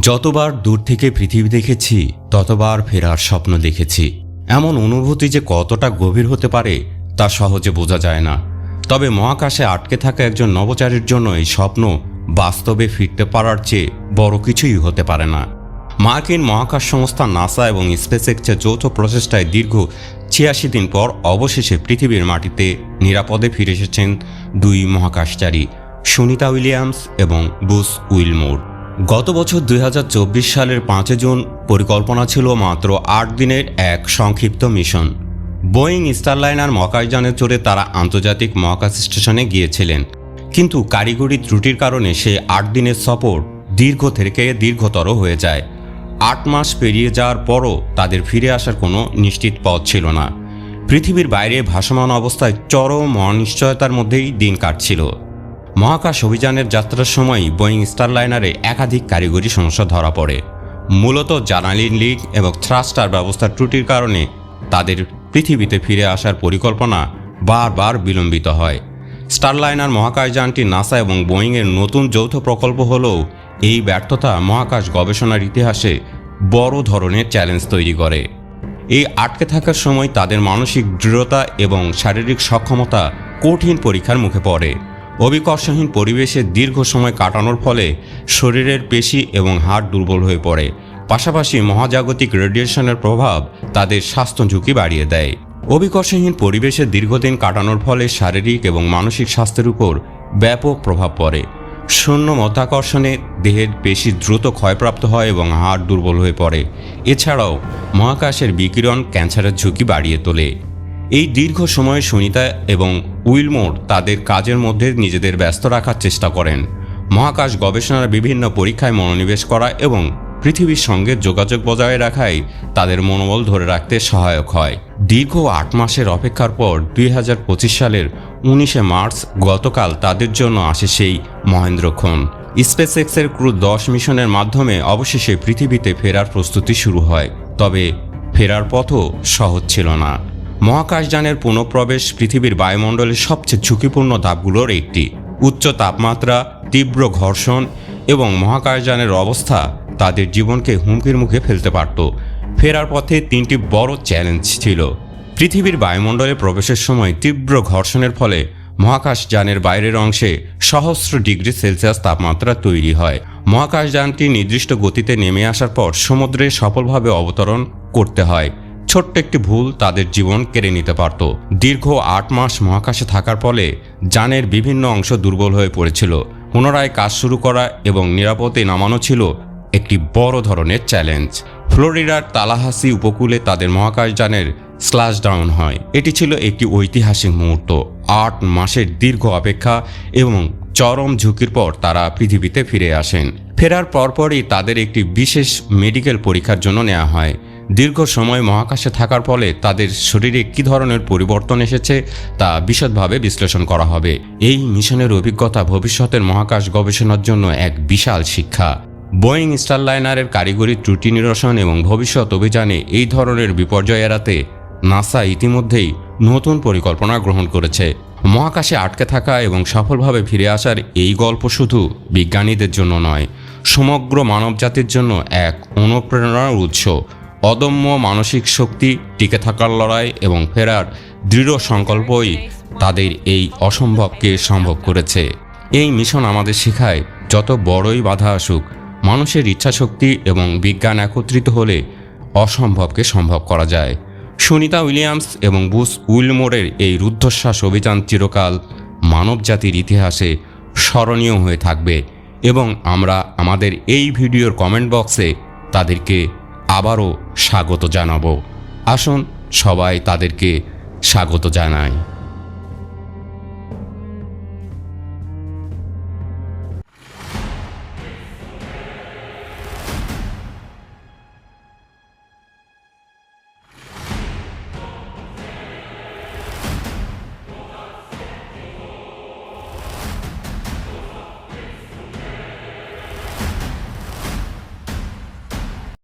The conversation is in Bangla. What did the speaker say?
যতবার দূর থেকে পৃথিবী দেখেছি, ততবার ফেরার স্বপ্ন দেখেছি। এমন অনুভূতি যে কতটা গভীর হতে পারে, তা সহজে বোঝা যায় না। তবে মহাকাশে আটকে থাকা একজন নবচারীর জন্য এই স্বপ্ন বাস্তবে ফিরতে পারার চেয়ে বড় কিছুই হতে পারে না। মার্কিন মহাকাশ সংস্থা নাসা এবং স্পেসএক্সের যৌথ প্রচেষ্টায় দীর্ঘ ছিয়াশি দিন পর অবশেষে পৃথিবীর মাটিতে নিরাপদে ফিরে এসেছেন দুই মহাকাশচারী, সুনিতা উইলিয়ামস এবং বুস উইলমোর। গত বছর দুই হাজার চব্বিশ সালের পাঁচই জুন পরিকল্পনা ছিল মাত্র আট দিনের এক সংক্ষিপ্ত মিশন। বোয়িং স্টারলাইনার মহাকাশযানে চড়ে তারা আন্তর্জাতিক মহাকাশ স্টেশনে গিয়েছিলেন। কিন্তু কারিগরি ত্রুটির কারণে সে আট দিনের সফর দীর্ঘ থেকে দীর্ঘতর হয়ে যায়। আট মাস পেরিয়ে যাওয়ার পরও তাদের ফিরে আসার কোনো নিশ্চিত পথ ছিল না। পৃথিবীর বাইরে ভাসমান অবস্থায় চরম অনিশ্চয়তার মধ্যেই দিন কাটছিল। মহাকাশ অভিযানের যাত্রার সময় বোয়িং স্টারলাইনারে একাধিক কারিগরি সমস্যা ধরা পড়ে। মূলত জানালিন লিক এবং থ্রাস্টার ব্যবস্থার ত্রুটির কারণে তাদের পৃথিবীতে ফিরে আসার পরিকল্পনা বারবার বিলম্বিত হয়। স্টারলাইনার মহাকাশযানটি নাসা এবং বোয়িংয়ের নতুন যৌথ প্রকল্প হলেও এই ব্যর্থতা মহাকাশ গবেষণার ইতিহাসে বড় ধরনের চ্যালেঞ্জ তৈরি করে। এই আটকে থাকার সময় তাদের মানসিক দৃঢ়তা এবং শারীরিক সক্ষমতা কঠিন পরীক্ষার মুখে পড়ে। অবিকর্ষহীন পরিবেশে দীর্ঘ সময় কাটানোর ফলে শরীরের পেশি এবং হাড় দুর্বল হয়ে পড়ে। পাশাপাশি মহাজাগতিক রেডিয়েশনের প্রভাব তাদের স্বাস্থ্য ঝুঁকি বাড়িয়ে দেয়। অবিকর্ষহীন পরিবেশে দীর্ঘদিন কাটানোর ফলে শারীরিক এবং মানসিক স্বাস্থ্যের উপর ব্যাপক প্রভাব পড়ে। শূন্য মধ্যাকর্ষণে দেহের পেশি দ্রুত ক্ষয়প্রাপ্ত হয় এবং হাড় দুর্বল হয়ে পড়ে। এছাড়াও মহাকাশের বিকিরণ ক্যান্সারের ঝুঁকি বাড়িয়ে তোলে। এই দীর্ঘ সময়ে সুনিতা এবং উইলমোর তাদের কাজের মধ্যে নিজেদের ব্যস্ত রাখার চেষ্টা করেন। মহাকাশ গবেষণার বিভিন্ন পরীক্ষায় মনোনিবেশ করা এবং পৃথিবীর সঙ্গে যোগাযোগ বজায় রাখাই তাদের মনোবল ধরে রাখতে সহায়ক হয়। দীর্ঘ আট মাসের অপেক্ষার পর দুই হাজার পঁচিশ সালের উনিশে মার্চ গতকাল তাদের জন্য আসে সেই মহেন্দ্রক্ষণ স্পেস এক্সের ক্রু দশ মিশনের মাধ্যমে অবশেষে পৃথিবীতে ফেরার প্রস্তুতি শুরু হয়, তবে ফেরার পথও সহজ ছিল না। মহাকাশযানের পুনঃপ্রবেশ পৃথিবীর বায়ুমণ্ডলের সবচেয়ে ঝুঁকিপূর্ণ ধাপগুলোর একটি। উচ্চ তাপমাত্রা, তীব্র ঘর্ষণ এবং মহাকাশযানের অবস্থা তাদের জীবনকে হুমকির মুখে ফেলতে পারত। ফেরার পথে তিনটি বড় চ্যালেঞ্জ ছিল। পৃথিবীর বায়ুমণ্ডলে প্রবেশের সময় তীব্র ঘর্ষণের ফলে মহাকাশযানের বাইরের অংশে সহস্র ডিগ্রি সেলসিয়াস তাপমাত্রা তৈরি হয়। মহাকাশযানটি নির্দিষ্ট গতিতে নেমে আসার পর সমুদ্রে সফলভাবে অবতরণ করতে হয়। ছোট্ট একটি ভুল তাদের জীবন কেড়ে নিতে পারত। দীর্ঘ আট মাস মহাকাশে থাকার ফলে যানের বিভিন্ন অংশ দুর্বল হয়ে পড়েছিল। পুনরায় কাজ শুরু করা এবং নিরাপদে নামানো ছিল একটি বড় ধরনের চ্যালেঞ্জ। ফ্লোরিডার তালাহাসি উপকূলে তাদের মহাকাশযানের স্ল্যাশ ডাউন হয়। এটি ছিল একটি ঐতিহাসিক মুহূর্ত। আট মাসের দীর্ঘ অপেক্ষা এবং চরম ঝুঁকির পর তারা পৃথিবীতে ফিরে আসেন। ফেরার পরপরই তাদের একটি বিশেষ মেডিকেল পরীক্ষার জন্য নেওয়া হয়। দীর্ঘ সময় মহাকাশে থাকার ফলে তাদের শরীরে কী ধরনের পরিবর্তন এসেছে তা বিশদভাবে বিশ্লেষণ করা হবে। এই মিশনের অভিজ্ঞতা ভবিষ্যতের মহাকাশ গবেষণার জন্য এক বিশাল শিক্ষা। বোয়িং স্টারলাইনারের কারিগরি ত্রুটি নিরসন এবং ভবিষ্যৎ অভিযানে এই ধরনের বিপর্যয় এড়াতে নাসা ইতিমধ্যেই নতুন পরিকল্পনা গ্রহণ করেছে। মহাকাশে আটকে থাকা এবং সফলভাবে ফিরে আসার এই গল্প শুধু বিজ্ঞানীদের জন্য নয়, সমগ্র মানবজাতির জন্য এক অনুপ্রেরণার উৎস। অদম্য মানসিক শক্তি, টিকে থাকার লড়াই এবং ফেরার দৃঢ় সংকল্পই তাদের এই অসম্ভবকে সম্ভব করেছে। এই মিশন আমাদের শেখায় যত বড়ই বাধা আসুক, মানুষের ইচ্ছাশক্তি এবং বিজ্ঞান একত্রিত হলে অসম্ভবকে সম্ভব করা যায়। সুনিতা উইলিয়ামস এবং বুস উইলমোরের এই রুদ্ধশ্বাস অভিযান চিরকাল মানবজাতির ইতিহাসে স্মরণীয় হয়ে থাকবে এবং আমরা আমাদের এই ভিডিওর কমেন্ট বক্সে তাদেরকে আবারও স্বাগত জানাব। আসুন সবাই তাদেরকে স্বাগত জানাই।